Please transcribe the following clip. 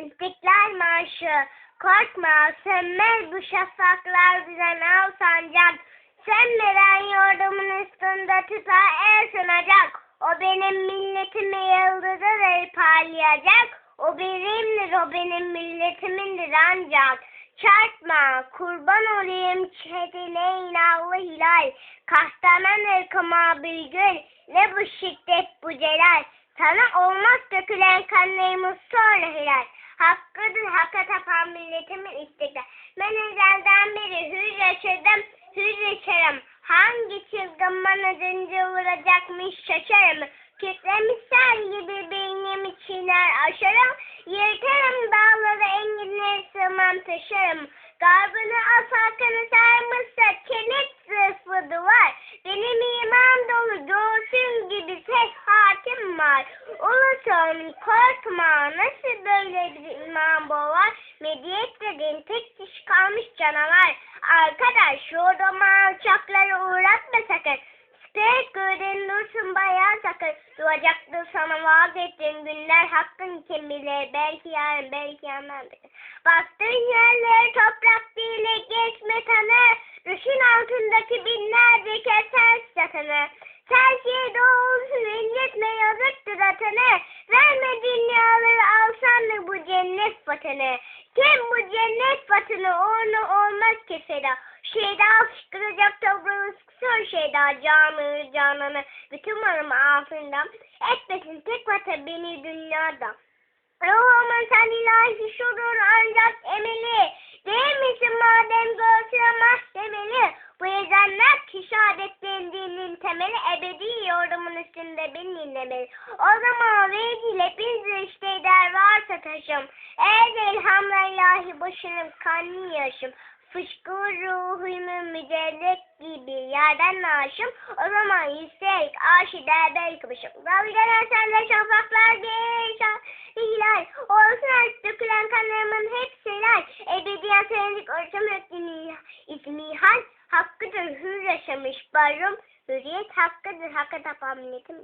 İstiklal Marşı korkma sönmez bu şafaklar düzen al sancak. Sönmeden yordumun üstünde tutar el sunacak. O benim milletimin yıldızı ve parlayacak. O benimdir o benim milletimindir ancak. Çarpma kurban olayım çetine inallı hilal. Kahtaman ırkıma bir gül. Ne bu şiddet bu celal. Sana olmaz dökülen kanlarımız sonra hilal. Hakkıdır haka tapan milletimin istiklal. Ben ezelden beri hür yaşadım, hür yaşarım. Hangi çılgın bana zincir vuracakmış şaşarım. Kütlemişler gibi beynimi çiğner aşarım. Yırtarım dağları enginleri sığmam taşırım. Garbını asarkanı var. Ulusun korkma nasıl böyle bir iman boğar. Medeniyet dediğin tek diş kalmış canavar. Arkadaş yordama alçakları uğratma sakın. Tek gören dursun bayağı sakın. Doğacaktır sana vaat ettiğin günler hakkın kim bilir. Belki yarın belki yandan Bastığın yerleri toprak değil geçme tanı. Düşün altındaki binlerce keser satını. Tersiye doğulsun elletme yazıktır vatanı. Kim bu cennet vatanı onu olmaz ki. Şeyda fışkıracak toprağı sor şeyda canı canını. Bütün varımı afından. Etmesin tek vatan beni dünyada. Ruhumun sen ilahi şudur ancak emeli. Değil misin madem göğsüne mahkemeli? Bu ezenler ki şehadetlerin dinin temeli ebedi yorumun üstünde beni dinlemeli. O zaman vecile bir işte der varsa taşım. Ey ilhamla ilahi başarım kanlı yaşım. Fışkı ruhumun mücerret gibi yerden naşım. O zaman yüksek aşider belki başım. Dalgalar senle şafaklar geçer. Hilal olsun artık dökülen kanlarımın hepsi helal. Ebediyen senelik ortam öktüğünü ismi hal. Hakkıdır hür yaşamış barım. Hürriyet hakkıdır hakka tapan milletim.